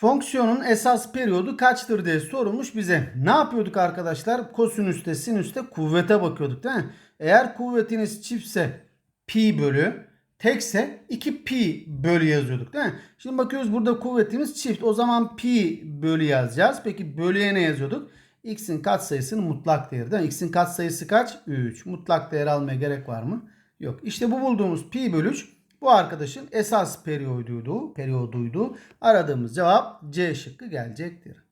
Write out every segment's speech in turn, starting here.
Fonksiyonun esas periyodu kaçtır diye sorulmuş bize. Ne yapıyorduk arkadaşlar? Kosinüste, sinüste kuvvete bakıyorduk değil mi? Eğer kuvvetiniz çiftse pi bölü, tekse 2 pi bölü yazıyorduk değil mi? Şimdi bakıyoruz burada kuvvetimiz çift. O zaman pi bölü yazacağız. Peki bölüye ne yazıyorduk? X'in katsayısının mutlak değeri değil mi? X'in katsayısı kaç? 3. Mutlak değer almaya gerek var mı? Yok. İşte bu bulduğumuz pi bölü 3 bu arkadaşın esas periyoduydu. periyoduydu. Aradığımız cevap C şıkkı gelecektir.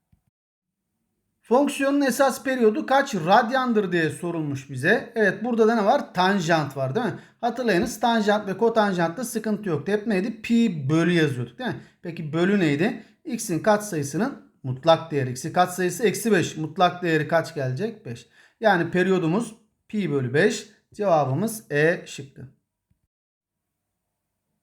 Fonksiyonun esas periyodu kaç radyandır diye sorulmuş bize. Evet burada da ne var? Tanjant var değil mi? Hatırlayınız tanjant ve kotanjantta sıkıntı yoktu. Hep neydi? Pi bölü yazıyorduk değil mi? Peki bölü neydi? X'in katsayısının mutlak değeri. X'in katsayısı eksi 5. Mutlak değeri kaç gelecek? 5. Yani periyodumuz pi bölü 5. Cevabımız E şıkkı.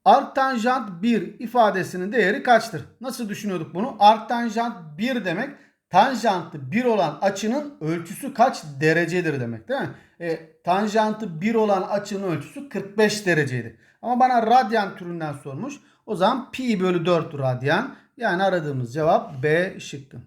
Arctanjant 1 ifadesinin değeri kaçtır? Nasıl düşünüyorduk bunu? Arctanjant 1 demek tanjantı 1 olan açının ölçüsü kaç derecedir demek değil mi? E, tanjantı 1 olan açının ölçüsü 45 dereceydi. Ama bana radyan türünden sormuş. O zaman pi bölü 4 radyan. Yani aradığımız cevap B şıkkı.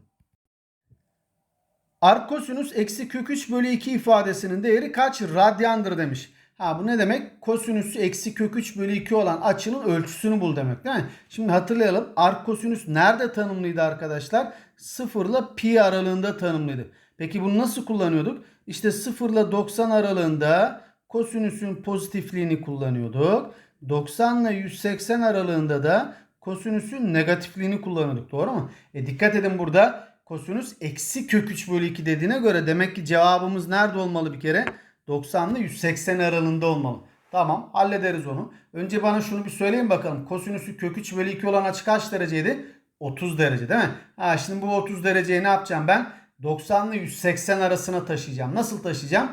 Arkosinüs eksi kök 3 bölü 2 ifadesinin değeri kaç radyandır demiş. Ha bu ne demek? Kosinüsü eksi kök 3 bölü 2 olan açının ölçüsünü bul demek değil mi? Şimdi hatırlayalım. Arkosinüs nerede tanımlıydı arkadaşlar? 0 ile pi aralığında tanımlıydı. Peki bunu nasıl kullanıyorduk? İşte 0 ile 90 aralığında kosinüsün pozitifliğini kullanıyorduk. 90 ile 180 aralığında da kosinüsün negatifliğini kullanıyorduk. Doğru mu? E dikkat edin burada kosinüs eksi kök 3 bölü 2 dediğine göre demek ki cevabımız nerede olmalı bir kere? 90 ile 180 aralığında olmalı. Tamam hallederiz onu. Önce bana şunu bir söyleyin bakalım. Kosinüsü kök 3 bölü 2 olan açı kaç dereceydi? 30 derece değil mi? Ha, şimdi bu 30 dereceyi ne yapacağım ben? 90 ile 180 arasına taşıyacağım. Nasıl taşıyacağım?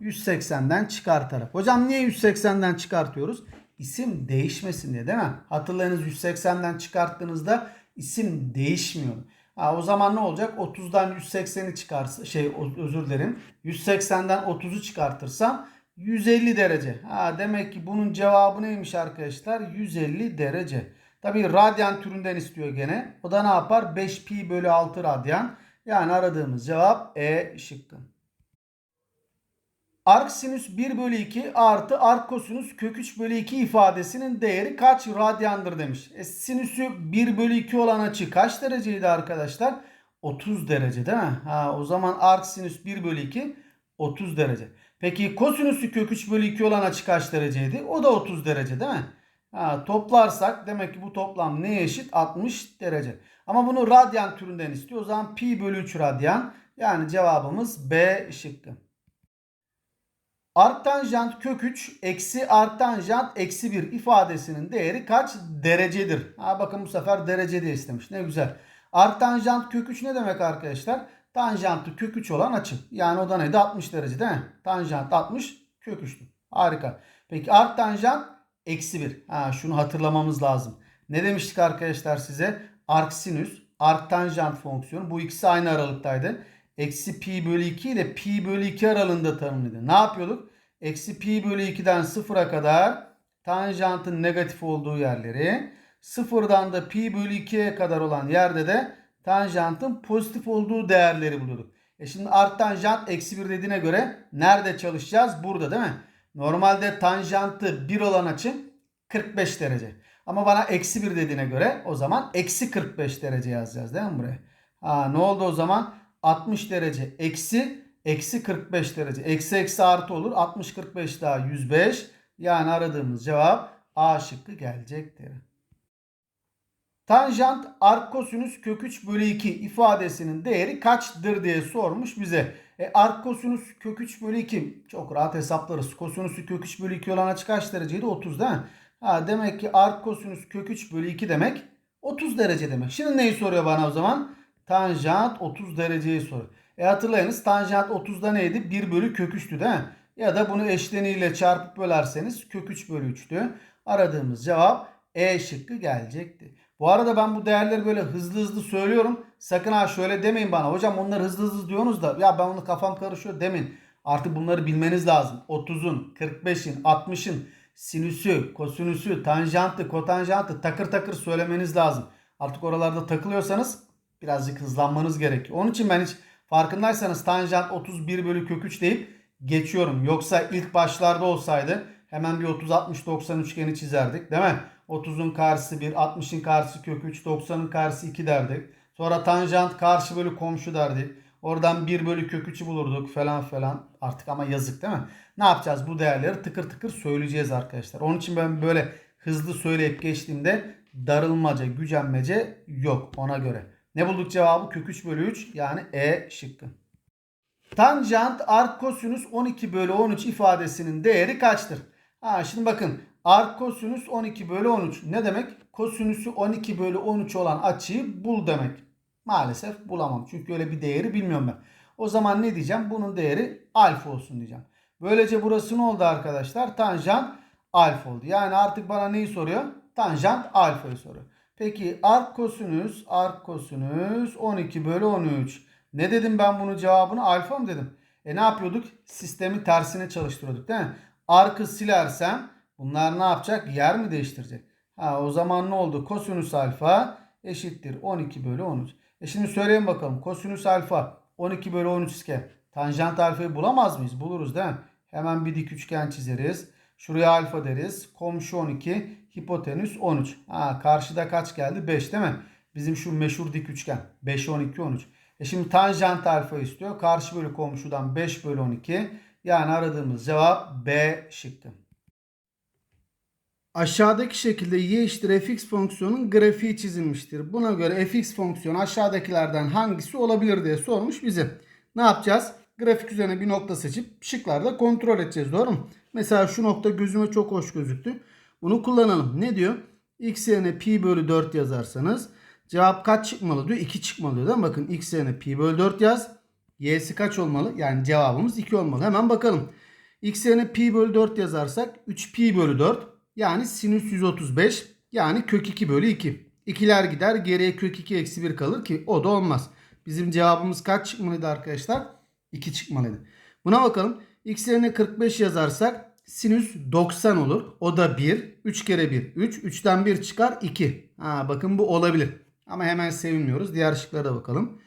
180'den çıkartarak. Hocam niye 180'den çıkartıyoruz? İsim değişmesin diye değil mi? Hatırlayınız 180'den çıkarttığınızda isim değişmiyor. Ha, o zaman ne olacak? 30'dan 180'i çıkarsa şey özür dilerim. 180'den 30'u çıkartırsam 150 derece. Ha, demek ki bunun cevabı neymiş arkadaşlar? 150 derece. Tabi radyan türünden istiyor gene. O da ne yapar? 5 pi bölü 6 radyan. Yani aradığımız cevap E şıkkı. Ark sinüs 1 bölü 2 artı ark kosinüs kök 3 bölü 2 ifadesinin değeri kaç radyandır demiş. E, sinüsü 1 bölü 2 olan açı kaç dereceydi arkadaşlar? 30 derece değil mi? Ha, o zaman ark sinüs 1 bölü 2 30 derece. Peki kosinüsü kök 3 bölü 2 olan açı kaç dereceydi? O da 30 derece değil mi? Ha, toplarsak demek ki bu toplam neye eşit? 60 derece. Ama bunu radyan türünden istiyor. O zaman pi bölü 3 radyan. Yani cevabımız B şıkkı. Arktanjant kök 3 eksi arktanjant eksi 1 ifadesinin değeri kaç derecedir? Ha bakın bu sefer derece diye istemiş. Ne güzel. Arktanjant kök 3 ne demek arkadaşlar? Tanjantı kök 3 olan açı. Yani o da neydi? 60 derece değil mi? Tanjant 60 kök 3'tü. Harika. Peki arktanjant eksi 1. Ha şunu hatırlamamız lazım. Ne demiştik arkadaşlar size? Arksinüs, arktanjant fonksiyonu. Bu ikisi aynı aralıktaydı. Eksi pi bölü 2 ile pi bölü 2 aralığında tanımlıydı. Ne yapıyorduk? Eksi pi bölü 2'den 0'a kadar tanjantın negatif olduğu yerleri, sıfırdan da pi bölü 2'ye kadar olan yerde de tanjantın pozitif olduğu değerleri buluyorduk. E şimdi art tanjant eksi 1 dediğine göre nerede çalışacağız? Burada değil mi? Normalde tanjantı 1 olan açı 45 derece. Ama bana eksi 1 dediğine göre o zaman eksi 45 derece yazacağız değil mi buraya? Ha, ne oldu o zaman? 60 derece eksi eksi 45 derece. Eksi eksi artı olur. 60 45 daha 105. Yani aradığımız cevap A şıkkı gelecektir. Tanjant ark kosinüs kök 3 bölü 2 ifadesinin değeri kaçtır diye sormuş bize. E, ark kosinüs kök 3 bölü 2 çok rahat hesaplarız. Kosinüsü kök 3 bölü 2 olan açı kaç dereceydi? 30 değil mi? Ha, demek ki ark kosinüs kök 3 bölü 2 demek 30 derece demek. Şimdi neyi soruyor bana o zaman? Tanjant 30 dereceyi soruyor. E hatırlayınız tanjant 30'da neydi? 1 bölü kök 3'tü değil mi? Ya da bunu eşleniyle çarpıp bölerseniz kök 3 bölü 3'tü. Aradığımız cevap E şıkkı gelecekti. Bu arada ben bu değerleri böyle hızlı hızlı söylüyorum. Sakın ha şöyle demeyin bana. Hocam onları hızlı hızlı diyorsunuz da ya ben onu kafam karışıyor demeyin. Artık bunları bilmeniz lazım. 30'un, 45'in, 60'ın sinüsü, kosinüsü, tanjantı, kotanjantı takır takır söylemeniz lazım. Artık oralarda takılıyorsanız birazcık hızlanmanız gerekiyor. Onun için ben hiç farkındaysanız tanjant 31 bölü kök 3 deyip geçiyorum. Yoksa ilk başlarda olsaydı hemen bir 30 60 90 üçgeni çizerdik değil mi? 30'un karşısı 1, 60'ın karşısı kök 3, 90'ın karşısı 2 derdik. Sonra tanjant karşı bölü komşu derdik. Oradan 1 bölü kök 3'ü bulurduk falan falan. Artık ama yazık değil mi? Ne yapacağız? Bu değerleri tıkır tıkır söyleyeceğiz arkadaşlar. Onun için ben böyle hızlı söyleyip geçtiğimde darılmaca, gücenmece yok ona göre. Ne bulduk cevabı? Kök 3 bölü 3 yani E şıkkı. Tanjant arc kosinüs 12 bölü 13 ifadesinin değeri kaçtır? Ha şimdi bakın arc kosinüs 12 bölü 13 ne demek? Kosinüsü 12 bölü 13 olan açıyı bul demek. Maalesef bulamam. Çünkü öyle bir değeri bilmiyorum ben. O zaman ne diyeceğim? Bunun değeri alfa olsun diyeceğim. Böylece burası ne oldu arkadaşlar? Tanjant alfa oldu. Yani artık bana neyi soruyor? Tanjant alfayı soruyor. Peki arc kosinüs, arc kosinüs 12 bölü 13. Ne dedim ben bunun cevabını? Alfa mı dedim? E ne yapıyorduk? Sistemi tersine çalıştırıyorduk değil mi? Arkı silersem bunlar ne yapacak? Yer mi değiştirecek? Ha o zaman ne oldu? Kosinüs alfa eşittir 12 bölü 13. E şimdi söyleyin bakalım. Kosinüs alfa 12 bölü 13 iken tanjant alfayı bulamaz mıyız? Buluruz değil mi? Hemen bir dik üçgen çizeriz. Şuraya alfa deriz. Komşu 12, hipotenüs 13. Ha karşıda kaç geldi? 5 değil mi? Bizim şu meşhur dik üçgen. 5, 12, 13. E şimdi tanjant alfa istiyor. Karşı bölü komşudan 5 bölü 12. Yani aradığımız cevap B şıkkı. Aşağıdaki şekilde y eşittir fx fonksiyonun grafiği çizilmiştir. Buna göre fx fonksiyonu aşağıdakilerden hangisi olabilir diye sormuş bize. Ne yapacağız? Grafik üzerine bir nokta seçip şıklarda kontrol edeceğiz. Doğru mu? Mesela şu nokta gözüme çok hoş gözüktü. Bunu kullanalım. Ne diyor? x yerine pi bölü 4 yazarsanız cevap kaç çıkmalı diyor? 2 çıkmalı diyor değil mi? Bakın x yerine pi bölü 4 yaz. y'si kaç olmalı? Yani cevabımız 2 olmalı. Hemen bakalım. x yerine pi bölü 4 yazarsak 3 pi bölü 4 yani sinüs 135 yani kök 2 bölü 2. İkiler gider geriye kök 2 eksi 1 kalır ki o da olmaz. Bizim cevabımız kaç çıkmalıydı arkadaşlar? 2 çıkmalıydı. Buna bakalım. X yerine 45 yazarsak sinüs 90 olur. O da 1. 3 kere 1 3. 3'ten 1 çıkar 2. Ha, bakın bu olabilir. Ama hemen sevinmiyoruz. Diğer şıklara da bakalım.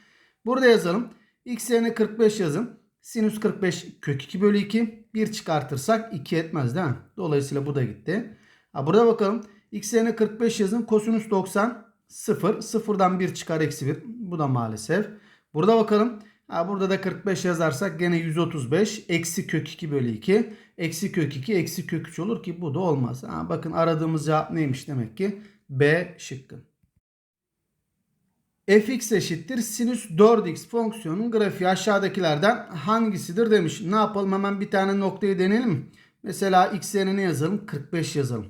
Burada yazalım. X yerine 45 yazın. Sinüs 45 kök 2 bölü 2. 1 çıkartırsak 2 etmez değil mi? Dolayısıyla bu da gitti. Ha, burada bakalım. X yerine 45 yazın. Kosinüs 90 0. 0'dan 1 çıkar eksi 1. Bu da maalesef. Burada bakalım. Ha, burada da 45 yazarsak gene 135 eksi kök 2 bölü 2 eksi kök 2 eksi kök 3 olur ki bu da olmaz. Ha, bakın aradığımız cevap neymiş demek ki B şıkkı. fx eşittir sinüs 4x fonksiyonun grafiği aşağıdakilerden hangisidir demiş. Ne yapalım hemen bir tane noktayı deneyelim? Mesela x yerine ne yazalım? 45 yazalım.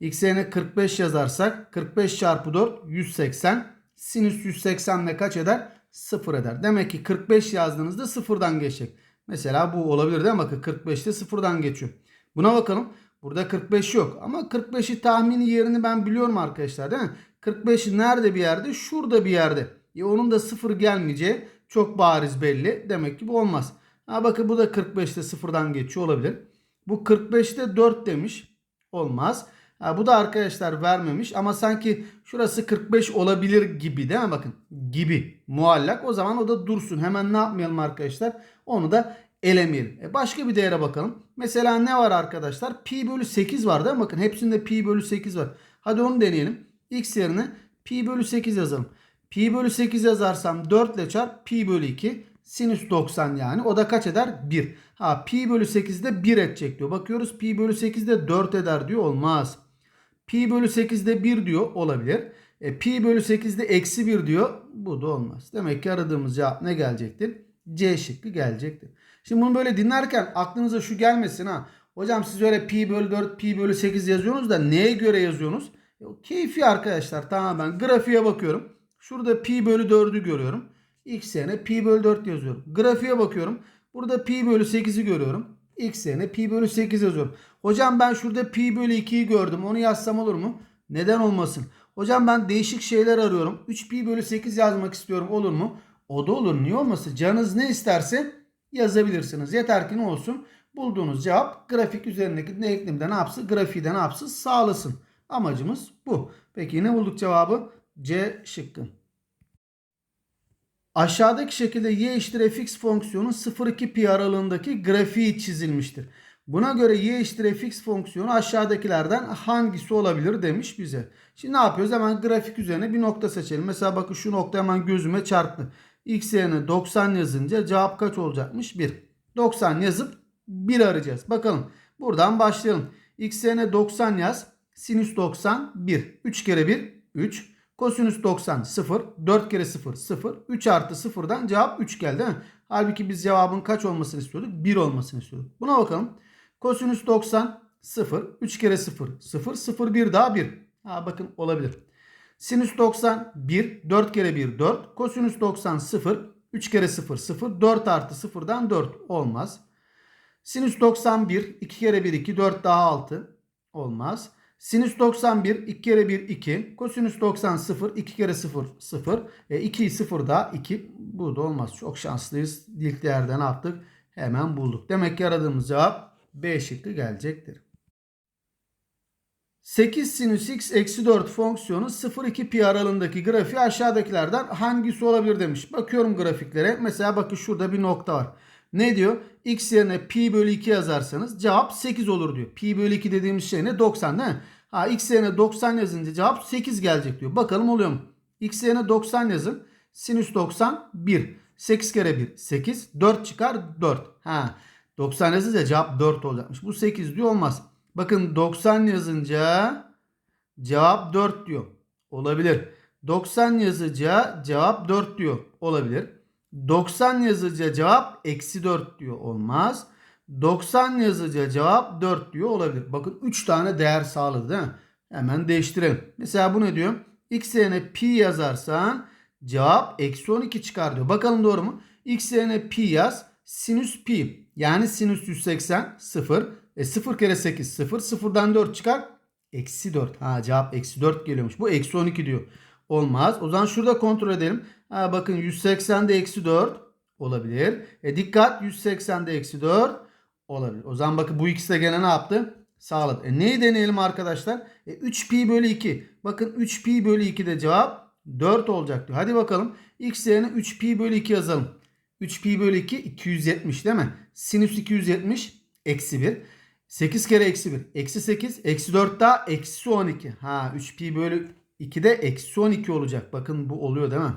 x yerine 45 yazarsak 45 çarpı 4 180. Sinüs 180 ne kaç eder? 0 eder. Demek ki 45 yazdığınızda sıfırdan geçecek. Mesela bu olabilir değil mi? Bakın 45'te sıfırdan geçiyor. Buna bakalım. Burada 45 yok. Ama 45'i tahmini yerini ben biliyorum arkadaşlar değil mi? 45 nerede bir yerde? Şurada bir yerde. E onun da sıfır gelmeyeceği çok bariz belli. Demek ki bu olmaz. Ha bakın bu da 45'te sıfırdan geçiyor olabilir. Bu 45'te 4 demiş. Olmaz. Ha, bu da arkadaşlar vermemiş ama sanki şurası 45 olabilir gibi değil mi? Bakın gibi muallak o zaman o da dursun. Hemen ne yapmayalım arkadaşlar? Onu da elemeyelim. E başka bir değere bakalım. Mesela ne var arkadaşlar? Pi bölü 8 var değil mi? Bakın hepsinde pi bölü 8 var. Hadi onu deneyelim. X yerine pi bölü 8 yazalım. Pi bölü 8 yazarsam 4 ile çarp pi bölü 2. Sinüs 90 yani. O da kaç eder? 1. Ha pi bölü 8'de 1 edecek diyor. Bakıyoruz pi bölü 8'de 4 eder diyor. Olmaz. Pi bölü 8'de 1 diyor. Olabilir. E, pi bölü 8'de eksi 1 diyor. Bu da olmaz. Demek ki aradığımız cevap ne gelecektir? C şıkkı gelecektir. Şimdi bunu böyle dinlerken aklınıza şu gelmesin ha. Hocam siz öyle pi bölü 4, pi bölü 8 yazıyorsunuz da neye göre yazıyorsunuz? E, keyfi arkadaşlar tamamen grafiğe bakıyorum. Şurada pi bölü 4'ü görüyorum. X yerine pi bölü 4 yazıyorum. Grafiğe bakıyorum. Burada pi bölü 8'i görüyorum. X yerine pi bölü 8 yazıyorum. Hocam ben şurada pi bölü 2'yi gördüm. Onu yazsam olur mu? Neden olmasın? Hocam ben değişik şeyler arıyorum. 3 pi bölü 8 yazmak istiyorum. Olur mu? O da olur. Niye olmasın? Canınız ne isterse yazabilirsiniz. Yeter ki ne olsun? Bulduğunuz cevap grafik üzerindeki denklemde ne yapsın? Grafiği de ne yapsın? Sağlasın. Amacımız bu. Peki ne bulduk cevabı? C şıkkı. Aşağıdaki şekilde y eşittir fx fonksiyonu 0-2 pi aralığındaki grafiği çizilmiştir. Buna göre y eşittir fx fonksiyonu aşağıdakilerden hangisi olabilir demiş bize. Şimdi ne yapıyoruz? Hemen grafik üzerine bir nokta seçelim. Mesela bakın şu nokta hemen gözüme çarptı. x yerine 90 yazınca cevap kaç olacakmış? 1. 90 yazıp 1 arayacağız. Bakalım. Buradan başlayalım. x yerine 90 yaz. Sinüs 90 1. 3 kere 1 3. Kosinüs 90 0. 4 kere 0 0. 3 artı 0'dan cevap 3 geldi değil mi? Halbuki biz cevabın kaç olmasını istiyorduk? 1 olmasını istiyorduk. Buna bakalım. Kosinüs 90 0. 3 kere 0 0. 0 1 daha 1. Ha bakın olabilir. Sinüs 90 1. 4 kere 1 4. Kosinüs 90 0. 3 kere 0 0. 4 artı 0'dan 4 olmaz. Sinüs 91 2 kere 1 2 4 daha 6 olmaz. Sinüs 91 2 kere 1 2. Kosinüs 90 0 2 kere 0 0. E 2 0 daha 2. Bu da olmaz. Çok şanslıyız. İlk değerden attık. Hemen bulduk. Demek ki aradığımız cevap B şıkkı gelecektir. 8 sinüs x eksi 4 fonksiyonu 0-2 pi aralığındaki grafiği aşağıdakilerden hangisi olabilir demiş. Bakıyorum grafiklere. Mesela bakın şurada bir nokta var. Ne diyor? X yerine pi bölü 2 yazarsanız cevap 8 olur diyor. Pi bölü 2 dediğimiz şey ne? 90 değil mi? Ha x yerine 90 yazınca cevap 8 gelecek diyor. Bakalım oluyor mu? X yerine 90 yazın. Sinüs 90 1. 8 kere 1 8. 4 çıkar 4. Ha 90 yazınca cevap 4 olacakmış. Bu 8 diyor olmaz. Bakın 90 yazınca cevap 4 diyor. Olabilir. 90 yazınca cevap 4 diyor. Olabilir. 90 yazınca cevap eksi 4 diyor. Olmaz. 90 yazınca cevap 4 diyor. Olabilir. Bakın 3 tane değer sağladı değil mi? Hemen değiştirelim. Mesela bu ne diyor? X yerine pi yazarsan cevap eksi 12 çıkar diyor. Bakalım doğru mu? X yerine pi yaz. Sinüs pi. Yani sinüs 180 0. E 0 kere 8 0. 0'dan 4 çıkar. Eksi 4. Ha cevap eksi 4 geliyormuş. Bu eksi 12 diyor. Olmaz. O zaman şurada kontrol edelim. Ha, bakın 180'de eksi 4 olabilir. E dikkat 180'de eksi 4 olabilir. O zaman bakın bu ikisi de gene ne yaptı? Sağladı. E neyi deneyelim arkadaşlar? E 3 pi bölü 2. Bakın 3 pi bölü 2 de cevap 4 olacak diyor. Hadi bakalım. X yerine 3 pi bölü 2 yazalım. 3 pi bölü 2 270 değil mi? Sinüs 270 eksi 1. 8 kere eksi 1. Eksi 8. Eksi 4 daha eksi 12. Ha 3 pi bölü 2 de eksi 12 olacak. Bakın bu oluyor değil mi?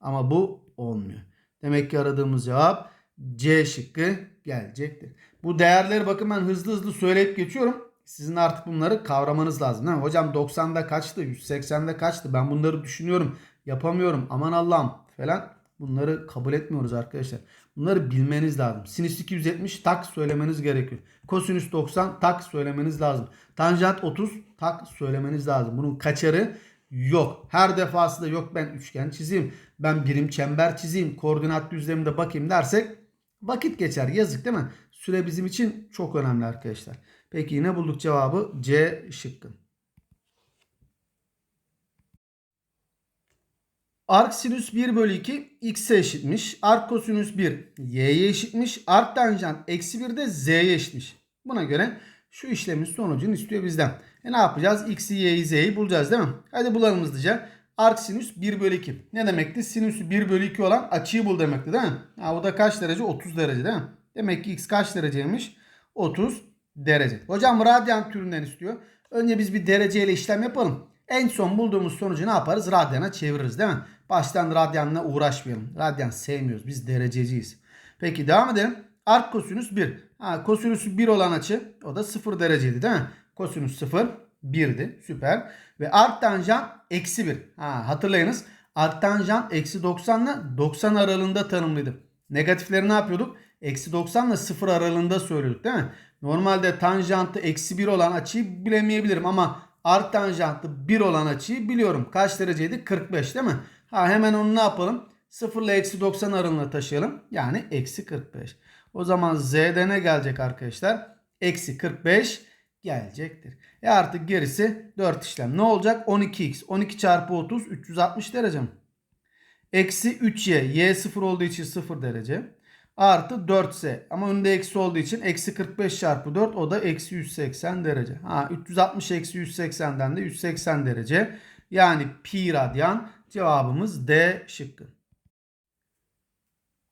Ama bu olmuyor. Demek ki aradığımız cevap C şıkkı gelecektir. Bu değerleri bakın ben hızlı hızlı söyleyip geçiyorum. Sizin artık bunları kavramanız lazım değil mi? Hocam 90'da kaçtı? 180'de kaçtı? Ben bunları düşünüyorum. Yapamıyorum. Aman Allah'ım falan. Bunları kabul etmiyoruz arkadaşlar. Bunları bilmeniz lazım. Sinüs 270 tak söylemeniz gerekiyor. Kosinüs 90 tak söylemeniz lazım. Tanjant 30 tak söylemeniz lazım. Bunun kaçarı yok. Her defasında yok ben üçgen çizeyim. Ben birim çember çizeyim. Koordinat düzleminde bakayım dersek vakit geçer. Yazık değil mi? Süre bizim için çok önemli arkadaşlar. Peki yine bulduk cevabı C şıkkı. Ark sinüs 1 bölü 2 x'e eşitmiş. Ark kosinüs 1 y'ye eşitmiş. Ark tanjant eksi 1 de z'ye eşitmiş. Buna göre şu işlemin sonucunu istiyor bizden. E ne yapacağız? X'i, Y'yi, Z'yi bulacağız değil mi? Hadi bulalım hızlıca. Ark sinüs 1 bölü 2. Ne demekti? Sinüsü 1 bölü 2 olan açıyı bul demekti değil mi? Ha, o da kaç derece? 30 derece değil mi? Demek ki X kaç dereceymiş? 30 derece. Hocam radyan türünden istiyor. Önce biz bir dereceyle işlem yapalım. En son bulduğumuz sonucu ne yaparız? Radyana çeviririz değil mi? Baştan radyanla uğraşmayalım. Radyan sevmiyoruz. Biz derececiyiz. Peki devam edelim. Ark kosinüs 1. Ha, kosinüsü 1 olan açı o da 0 dereceydi değil mi? Kosinüs 0 1'di. Süper. Ve ark tanjant eksi 1. Ha, hatırlayınız. Ark tanjant eksi 90 ile 90 aralığında tanımlıydı. Negatifleri ne yapıyorduk? Eksi 90 ile 0 aralığında söylüyorduk değil mi? Normalde tanjantı eksi 1 olan açıyı bilemeyebilirim ama ark tanjantı 1 olan açıyı biliyorum. Kaç dereceydi? 45 değil mi? Ha hemen onu ne yapalım? 0 ile eksi 90 aralığına taşıyalım. Yani eksi 45. O zaman z'de ne gelecek arkadaşlar? Eksi 45 gelecektir. E artık gerisi 4 işlem. Ne olacak? 12x. 12 çarpı 30 360 derece mi? Eksi 3y. y 0 olduğu için 0 derece. Artı 4s. Ama önünde eksi olduğu için eksi 45 çarpı 4 o da eksi 180 derece. Ha 360 eksi 180'den de 180 derece. Yani pi radyan cevabımız D şıkkı.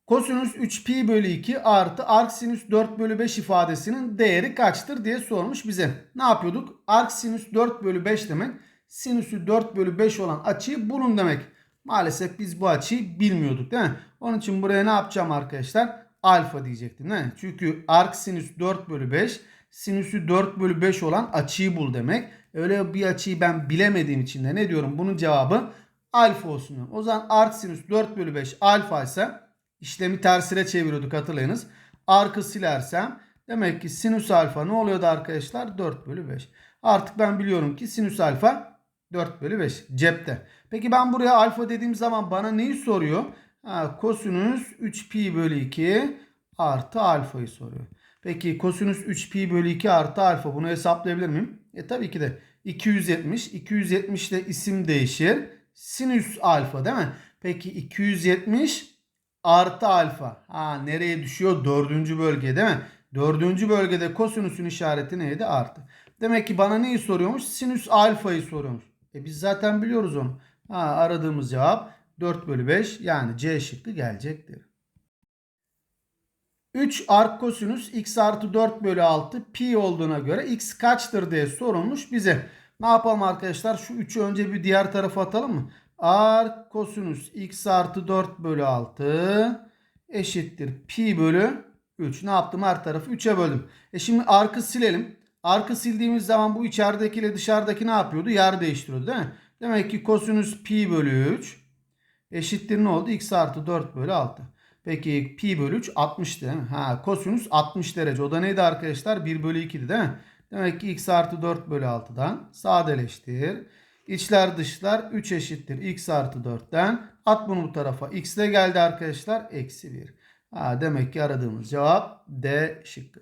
Kosinüs 3 pi bölü 2 artı arc sinüs 4 bölü 5 ifadesinin değeri kaçtır diye sormuş bize. Ne yapıyorduk? Arc sinüs 4 bölü 5 demek sinüsü 4 bölü 5 olan açıyı bulun demek. Maalesef biz bu açıyı bilmiyorduk değil mi? Onun için buraya ne yapacağım arkadaşlar? Alfa diyecektim değil mi? Çünkü arc sinüs 4 bölü 5 sinüsü 4 bölü 5 olan açıyı bul demek. Öyle bir açıyı ben bilemediğim için de ne diyorum? Bunun cevabı alfa olsun. O zaman arc sinüs 4 bölü 5 alfa ise işlemi tersine çeviriyorduk hatırlayınız. Arkı silersem demek ki sinüs alfa ne oluyordu arkadaşlar? 4 bölü 5. Artık ben biliyorum ki sinüs alfa 4 bölü 5 cepte. Peki ben buraya alfa dediğim zaman bana neyi soruyor? Ha, kosinüs 3 pi bölü 2 artı alfayı soruyor. Peki kosinüs 3 pi bölü 2 artı alfa bunu hesaplayabilir miyim? E tabii ki de 270. 270 de isim değişir. Sinüs alfa değil mi? Peki 270 artı alfa. Ha nereye düşüyor? Dördüncü bölge değil mi? Dördüncü bölgede kosinüsün işareti neydi? Artı. Demek ki bana neyi soruyormuş? Sinüs alfayı soruyormuş. E biz zaten biliyoruz onu. Ha, aradığımız cevap 4 bölü 5 yani C şıkkı gelecektir. 3 arc kosinüs x artı 4 bölü 6 pi olduğuna göre x kaçtır diye sorulmuş bize. Ne yapalım arkadaşlar? Şu 3'ü önce bir diğer tarafa atalım mı? Arc kosinüs x artı 4 bölü 6 eşittir pi bölü 3. Ne yaptım? Her tarafı 3'e böldüm. E şimdi arkı silelim. Arkı sildiğimiz zaman bu içerideki ile dışarıdaki ne yapıyordu? Yer değiştiriyordu değil mi? Demek ki kosinüs pi bölü 3 eşittir ne oldu? x artı 4 bölü 6. Peki pi bölü 3 60 değil mi? Ha kosinüs 60 derece. O da neydi arkadaşlar? 1 bölü 2'di değil mi? Demek ki x artı 4 bölü 6'dan sadeleştir. İçler dışlar 3 eşittir x artı 4'ten. At bunu bu tarafa. x de geldi arkadaşlar. Eksi 1. Ha, demek ki aradığımız cevap D şıkkı.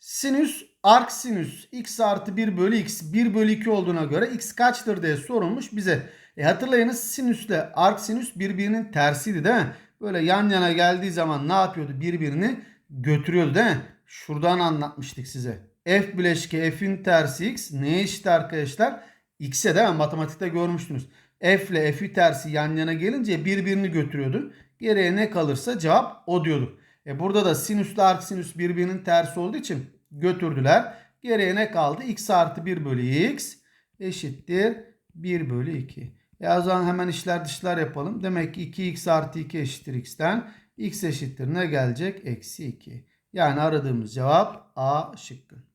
Sinüs arc sinüs x artı 1 bölü x 1 bölü 2 olduğuna göre x kaçtır diye sorulmuş bize. E hatırlayınız sinüsle arc sinüs birbirinin tersiydi değil mi? Böyle yan yana geldiği zaman ne yapıyordu? Birbirini götürüyordu değil mi? Şuradan anlatmıştık size. F bileşke f'in tersi x neye eşit arkadaşlar? X'e mi? Matematikte görmüştünüz. F ile f'i tersi yan yana gelince birbirini götürüyordu. Geriye ne kalırsa cevap o diyorduk. E burada da sinüsle arc sinüs birbirinin tersi olduğu için götürdüler. Geriye ne kaldı? x artı 1 bölü x eşittir 1 bölü 2. Ya o zaman hemen işler dışlar yapalım. Demek ki 2x artı 2 eşittir x'ten. x eşittir ne gelecek? Eksi 2. Yani aradığımız cevap A şıkkı.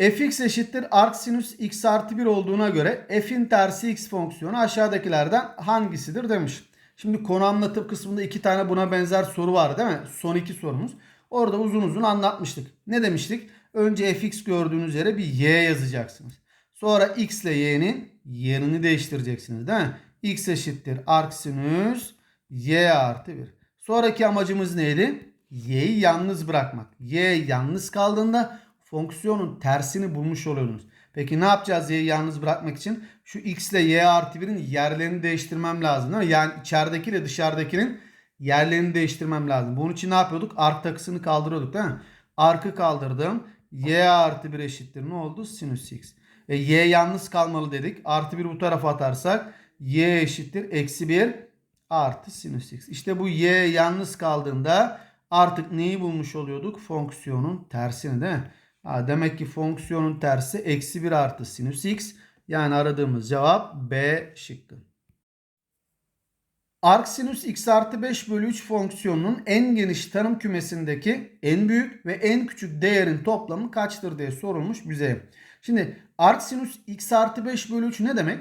Fx eşittir arc sinüs x artı 1 olduğuna göre f'in tersi x fonksiyonu aşağıdakilerden hangisidir demiş. Şimdi konu anlatım kısmında iki tane buna benzer soru var değil mi? Son iki sorumuz. Orada uzun uzun anlatmıştık. Ne demiştik? Önce fx gördüğünüz yere bir y yazacaksınız. Sonra x ile y'nin yerini değiştireceksiniz değil mi? x eşittir arc sinüs y artı 1. Sonraki amacımız neydi? y'yi yalnız bırakmak. y yalnız kaldığında fonksiyonun tersini bulmuş oluyorsunuz. Peki ne yapacağız y'yi yalnız bırakmak için? Şu x ile y artı 1'in yerlerini değiştirmem lazım değil mi? Yani içerideki ile dışarıdakinin yerlerini değiştirmem lazım. Bunun için ne yapıyorduk? Ark takısını kaldırıyorduk değil mi? Arkı kaldırdım. y artı 1 eşittir ne oldu? Sinüs x. E, y yalnız kalmalı dedik. Artı 1 bu tarafa atarsak y eşittir. Eksi 1 artı sinüs x. İşte bu y yalnız kaldığında artık neyi bulmuş oluyorduk? Fonksiyonun tersini değil mi? Ha, demek ki fonksiyonun tersi eksi 1 artı sinüs x. Yani aradığımız cevap B şıkkı. Arc sinüs x artı 5 bölü 3 fonksiyonunun en geniş tanım kümesindeki en büyük ve en küçük değerin toplamı kaçtır diye sorulmuş bize. Şimdi arc sinüs x artı 5 bölü 3 ne demek?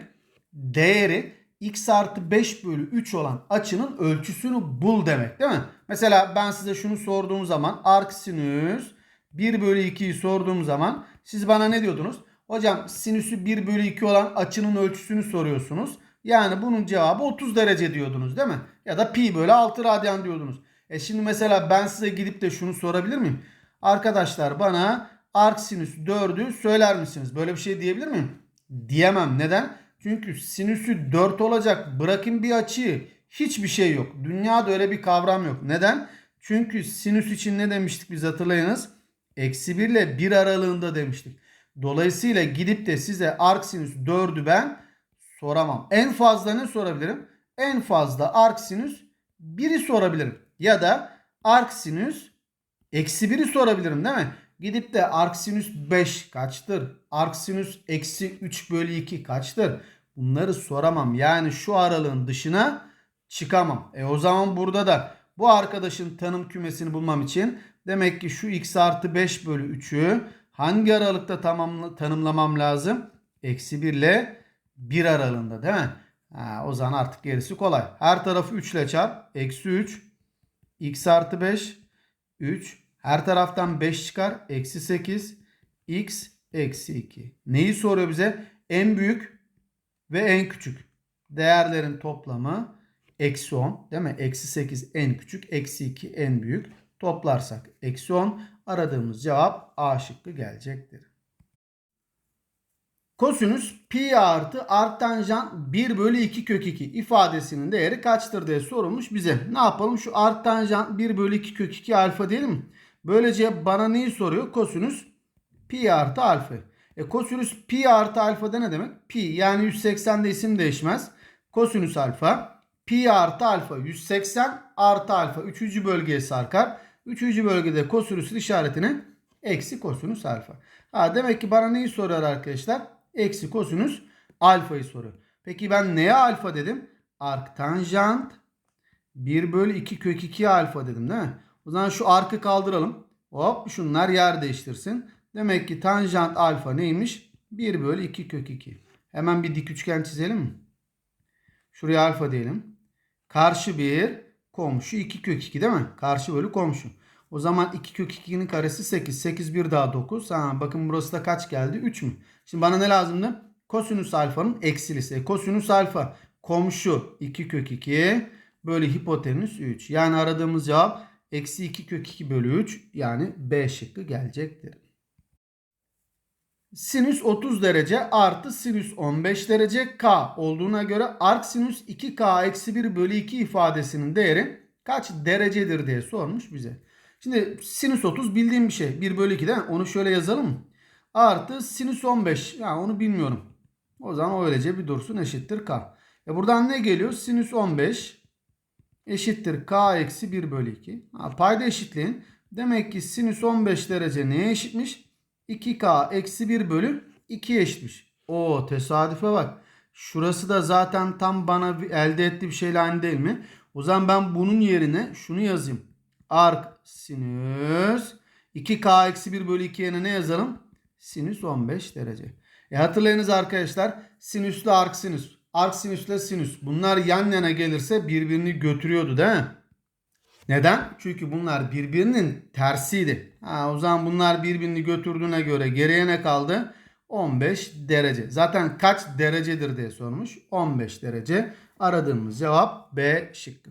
Değeri x artı 5 bölü 3 olan açının ölçüsünü bul demek değil mi? Mesela ben size şunu sorduğum zaman arc sinüs 1 bölü 2'yi sorduğum zaman siz bana ne diyordunuz? Hocam sinüsü 1 bölü 2 olan açının ölçüsünü soruyorsunuz. Yani bunun cevabı 30 derece diyordunuz değil mi? Ya da pi bölü 6 radyan diyordunuz. E şimdi mesela ben size gidip de şunu sorabilir miyim? Arkadaşlar bana arc sinüs 4'ü söyler misiniz? Böyle bir şey diyebilir miyim? Diyemem. Neden? Çünkü sinüsü 4 olacak. Bırakın bir açıyı. Hiçbir şey yok. Dünyada öyle bir kavram yok. Neden? Çünkü sinüs için ne demiştik biz hatırlayınız? Eksi 1 ile 1 aralığında demiştik. Dolayısıyla gidip de size arc sinüs 4'ü ben soramam. En fazla ne sorabilirim? En fazla arc sinüs 1'i sorabilirim. Ya da arc sinüs eksi 1'i sorabilirim değil mi? Gidip de arc sinüs 5 kaçtır? Arc sinüs eksi 3 bölü 2 kaçtır? Bunları soramam. Yani şu aralığın dışına çıkamam. E o zaman burada da bu arkadaşın tanım kümesini bulmam için demek ki şu x artı 5 bölü 3'ü hangi aralıkta tamamla, tanımlamam lazım? Eksi 1 ile 1 aralığında değil mi? Ha, o zaman artık gerisi kolay. Her tarafı 3 ile çarp. Eksi 3. x artı 5. 3. Her taraftan 5 çıkar. Eksi 8. x eksi 2. Neyi soruyor bize? En büyük ve en küçük değerlerin toplamı eksi 10 değil mi? Eksi 8 en küçük. Eksi 2 en büyük. Toplarsak eksi 10. Aradığımız cevap A şıkkı gelecektir. Kosinüs pi artı arctanjant 1 bölü 2 kök 2 ifadesinin değeri kaçtır diye sorulmuş bize. Ne yapalım? Şu arctanjant 1 bölü 2 kök 2 alfa diyelim? Böylece bana neyi soruyor? Kosinüs pi artı alfa. E kosinüs pi artı alfa da ne demek? Pi yani 180'de isim değişmez. Kosinüs alfa pi artı alfa 180 artı alfa 3. bölgeye sarkar. 3. bölgede kosinüsün işaretini eksi kosinüs alfa. Ha, demek ki bana neyi soruyor arkadaşlar? Eksi kosinüs alfayı soruyor. Peki ben neye alfa dedim? Arktanjant 1 bölü 2 kök 2 alfa dedim değil mi? O zaman şu arkı kaldıralım. Hop şunlar yer değiştirsin. Demek ki tanjant alfa neymiş? 1 bölü 2 kök 2. Hemen bir dik üçgen çizelim mi? Şuraya alfa diyelim. Karşı 1, komşu 2 kök 2 değil mi? Karşı bölü komşu. O zaman 2 kök 2'nin karesi 8. 8 bir daha 9. Ha, bakın burası da kaç geldi? 3 mü? Şimdi bana ne lazımdı? Kosinüs alfanın eksilisi. Kosinüs alfa komşu 2 kök 2 bölü hipotenüs 3. Yani aradığımız cevap eksi 2 kök 2 bölü 3 yani B şıkkı gelecektir. Sinüs 30 derece artı sinüs 15 derece K olduğuna göre arc sinüs 2K eksi 1 bölü 2 ifadesinin değeri kaç derecedir diye sormuş bize. Şimdi sinüs 30 bildiğim bir şey. 1 bölü 2 değil mi? Onu şöyle yazalım? Artı sinüs 15. Yani onu bilmiyorum. O zaman öylece bir dursun eşittir K. E buradan ne geliyor? Sinüs 15 eşittir K eksi 1 bölü 2. Ha, payda eşitliğin. Demek ki sinüs 15 derece neye eşitmiş? 2K eksi 1 bölü 2 eşitmiş. O tesadüfe bak. Şurası da zaten tam bana elde ettiği bir şeyle aynı değil mi? O zaman ben bunun yerine şunu yazayım. Arc sinüs 2K eksi 1 bölü 2'ye ne yazalım? Sinüs 15 derece. E hatırlayınız arkadaşlar sinüsle arc sinüs. Arc sinüsle sinüs. Bunlar yan yana gelirse birbirini götürüyordu değil mi? Neden? Çünkü bunlar birbirinin tersiydi. Ha, o zaman bunlar birbirini götürdüğüne göre geriye ne kaldı? 15 derece. Zaten kaç derecedir diye sormuş. 15 derece. Aradığımız cevap B şıkkı.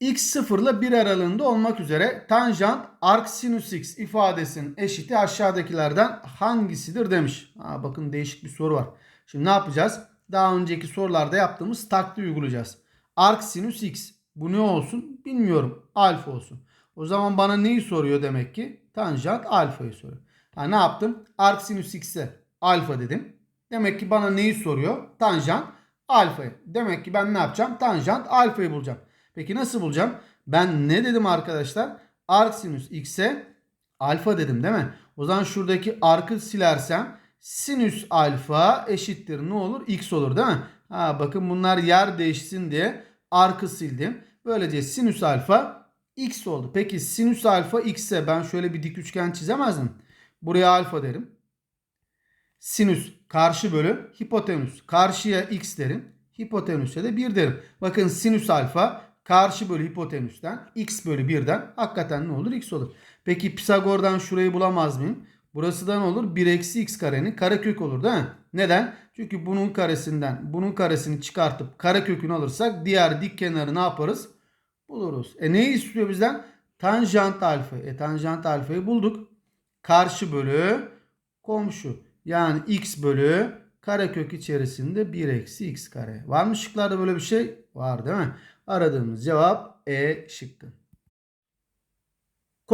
x 0 ile 1 aralığında olmak üzere tanjant arc sinüs x ifadesinin eşiti aşağıdakilerden hangisidir demiş. Ha, bakın değişik bir soru var. Şimdi ne yapacağız? Daha önceki sorularda yaptığımız taktiği uygulayacağız. Arc sinüs x bu ne olsun bilmiyorum. Alfa olsun. O zaman bana neyi soruyor demek ki? Tanjant alfayı soruyor. Ha, ne yaptım? Arc sinüs x'e alfa dedim. Demek ki bana neyi soruyor? Tanjant alfayı. Demek ki ben ne yapacağım? Tanjant alfayı bulacağım. Peki nasıl bulacağım? Ben ne dedim arkadaşlar? Arc sinüs x'e alfa dedim değil mi? O zaman şuradaki arkı silersem sinüs alfa eşittir ne olur? X olur değil mi? Ha, bakın bunlar yer değişsin diye arkı sildim. Böylece sinüs alfa x oldu. Peki sinüs alfa x ise ben şöyle bir dik üçgen çizemezdim. Buraya alfa derim. Sinüs karşı bölü hipotenüs. Karşıya x derim. Hipotenüse de 1 derim. Bakın sinüs alfa karşı bölü hipotenüsten x bölü 1'den hakikaten ne olur? x olur. Peki Pisagor'dan şurayı bulamaz mıyım? Burası da ne olur? 1 eksi x karenin karekök olur değil mi? Neden? Çünkü bunun karesinden bunun karesini çıkartıp karekökünü alırsak diğer dik kenarı ne yaparız? Buluruz. E neyi istiyor bizden? Tanjant alfa. E tanjant alfayı bulduk. Karşı bölü komşu. Yani x bölü karekök içerisinde 1 eksi x kare. Var mı şıklarda böyle bir şey? Var değil mi? Aradığımız cevap E şıkkı.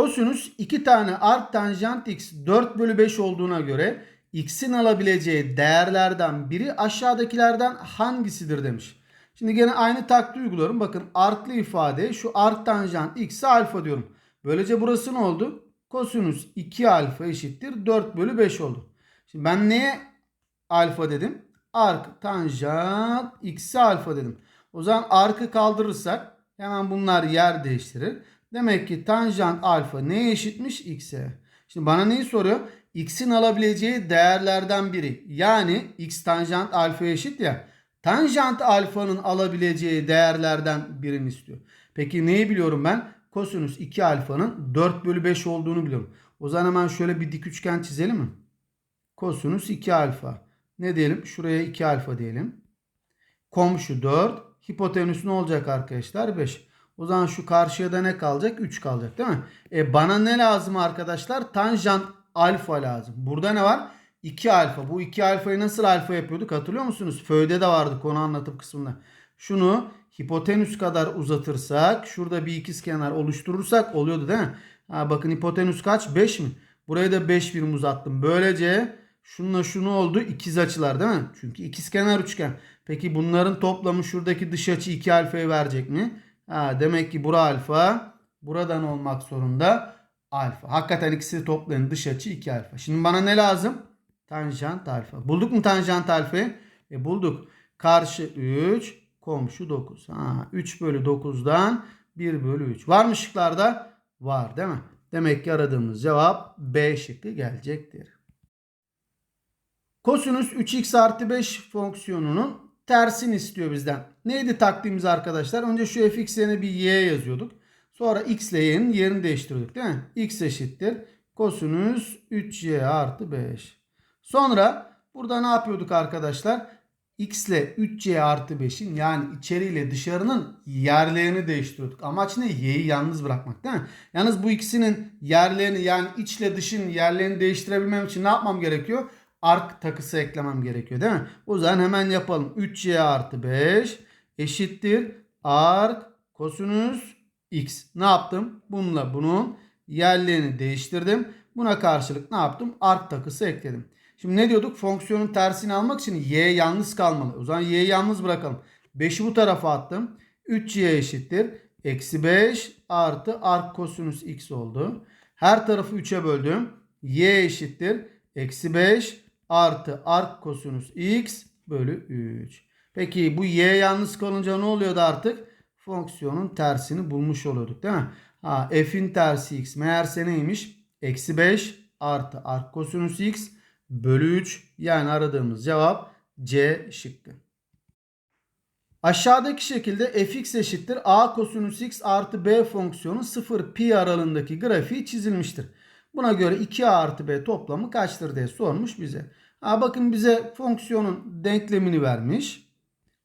Kosinüs 2 tane arc tanjant x 4 bölü 5 olduğuna göre x'in alabileceği değerlerden biri aşağıdakilerden hangisidir demiş. Şimdi gene aynı taktiği uyguluyorum. Bakın arklı ifade şu arc tanjant x'e alfa diyorum. Böylece burası ne oldu? Kosinüs 2 alfa eşittir 4 bölü 5 oldu. Şimdi ben neye alfa dedim? Ark tanjant x'e alfa dedim. O zaman arkı kaldırırsak hemen bunlar yer değiştirir. Demek ki tanjant alfa neye eşitmiş? X'e. Şimdi bana neyi soruyor? X'in alabileceği değerlerden biri. Yani x tanjant alfa eşit ya. Tanjant alfanın alabileceği değerlerden birini istiyor. Peki neyi biliyorum ben? Kosinüs 2 alfanın 4 bölü 5 olduğunu biliyorum. O zaman hemen şöyle bir dik üçgen çizelim mi? Kosinüs 2 alfa. Ne diyelim? Şuraya 2 alfa diyelim. Komşu 4. Hipotenüs ne olacak arkadaşlar? 5. O zaman şu karşıya da ne kalacak? 3 kalacak değil mi? E bana ne lazım arkadaşlar? Tanjant alfa lazım. Burada ne var? 2 alfa. Bu 2 alfayı nasıl alfa yapıyorduk? Hatırlıyor musunuz? Föyde de vardı konu anlatım kısmında. Şunu hipotenüs kadar uzatırsak, şurada bir ikizkenar oluşturursak oluyordu değil mi? Ha, bakın hipotenüs kaç? 5 mi? Buraya da 5 birim uzattım. Böylece şununla şunu oldu ikiz açılar değil mi? Çünkü ikizkenar üçgen. Peki bunların toplamı şuradaki dış açı 2 alfayı verecek mi? Ha, demek ki bura alfa. Buradan olmak zorunda alfa. Hakikaten ikisi toplayın dış açı 2 alfa. Şimdi bana ne lazım? Tanjant alfa. Bulduk mu tanjant alfayı? E bulduk. Karşı 3, komşu 9. Ha, 3 bölü 9'dan 1 bölü 3. Var mı şıklarda? Var değil mi? Demek ki aradığımız cevap B şıkkı gelecektir. Kosinüs 3x artı 5 fonksiyonunun tersini istiyor bizden. Neydi taktiğimiz arkadaşlar? Önce şu fx yerine bir y yazıyorduk. Sonra x ile y'nin yerini değiştiriyorduk değil mi? x eşittir. Kosinüs 3y artı 5. Sonra burada ne yapıyorduk arkadaşlar? x ile 3c artı 5'in yani içeri ile dışarının yerlerini değiştiriyorduk. Amaç ne? y'yi yalnız bırakmak değil mi? Yalnız bu ikisinin yerlerini yani iç ile dışın yerlerini değiştirebilmem için ne yapmam gerekiyor? Ark takısı eklemem gerekiyor değil mi? O zaman hemen yapalım. 3c artı 5 eşittir ark kosinüs x. Ne yaptım? Bununla bunun yerlerini değiştirdim. Buna karşılık ne yaptım? Ark takısı ekledim. Şimdi ne diyorduk? Fonksiyonun tersini almak için y yalnız kalmalı. O zaman y'yi yalnız bırakalım. 5'i bu tarafa attım. 3y eşittir. Eksi 5 artı ark kosinüs x oldu. Her tarafı 3'e böldüm. y eşittir. Eksi 5 artı ark kosinüs x bölü 3. Peki bu y yalnız kalınca ne oluyordu artık? Fonksiyonun tersini bulmuş oluyorduk değil mi? Ha, f'in tersi x meğerse neymiş? Eksi 5 artı ark kosinüs x bölü 3 yani aradığımız cevap C şıkkı. Aşağıdaki şekilde fx eşittir a kosinüs x artı b fonksiyonu 0 pi aralığındaki grafiği çizilmiştir. Buna göre 2a artı b toplamı kaçtır diye sormuş bize. Ha bakın bize fonksiyonun denklemini vermiş.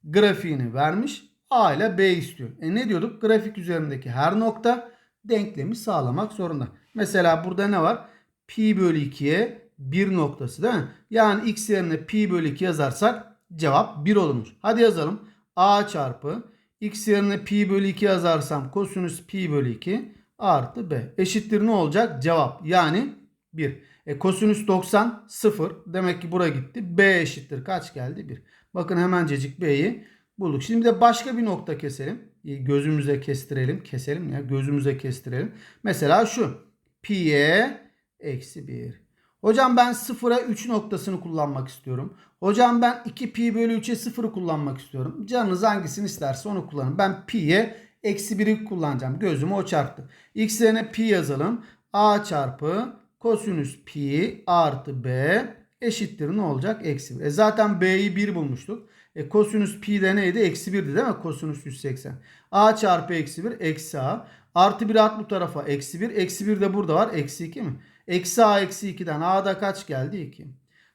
Grafiğini vermiş. A ile B istiyor. E ne diyorduk? Grafik üzerindeki her nokta denklemi sağlamak zorunda. Mesela burada ne var? Pi bölü 2'ye 1 noktası değil mi? Yani x yerine pi bölü 2 yazarsak cevap 1 olurmuş. Hadi yazalım. A çarpı x yerine pi bölü 2 yazarsam kosinüs pi bölü 2 artı b. Eşittir ne olacak? Cevap yani 1. E, kosinüs 90 0. Demek ki buraya gitti. B eşittir. Kaç geldi? 1. Bakın hemencecik B'yi bulduk. Şimdi de başka bir nokta keselim. E, Gözümüze kestirelim. Keselim ya. Gözümüze kestirelim. Mesela şu. Pi'ye eksi 1. Hocam ben 0'a 3 noktasını kullanmak istiyorum. Hocam ben 2 pi bölü 3'e 0'ı kullanmak istiyorum. Canınız hangisini isterse onu kullanın. Ben pi'ye eksi 1'i kullanacağım. Gözümü o çarptı. X yerine pi yazalım. A çarpı kosinüs pi artı b eşittir ne olacak? Eksi 1. E zaten b'yi 1 bulmuştuk. E kosinüs pi de neydi? Eksi 1'di değil mi? Kosinüs 180. A çarpı eksi 1 eksi a. Artı 1 at bu tarafa eksi 1. Eksi 1 de burada var. Eksi 2 mi? Eksi a eksi 2'den a'da kaç geldi? 2.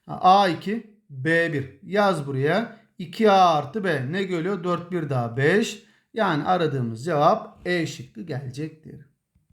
a2 b1 yaz buraya. 2a artı b ne geliyor? 4 1 daha 5. Yani aradığımız cevap E şıkkı gelecektir.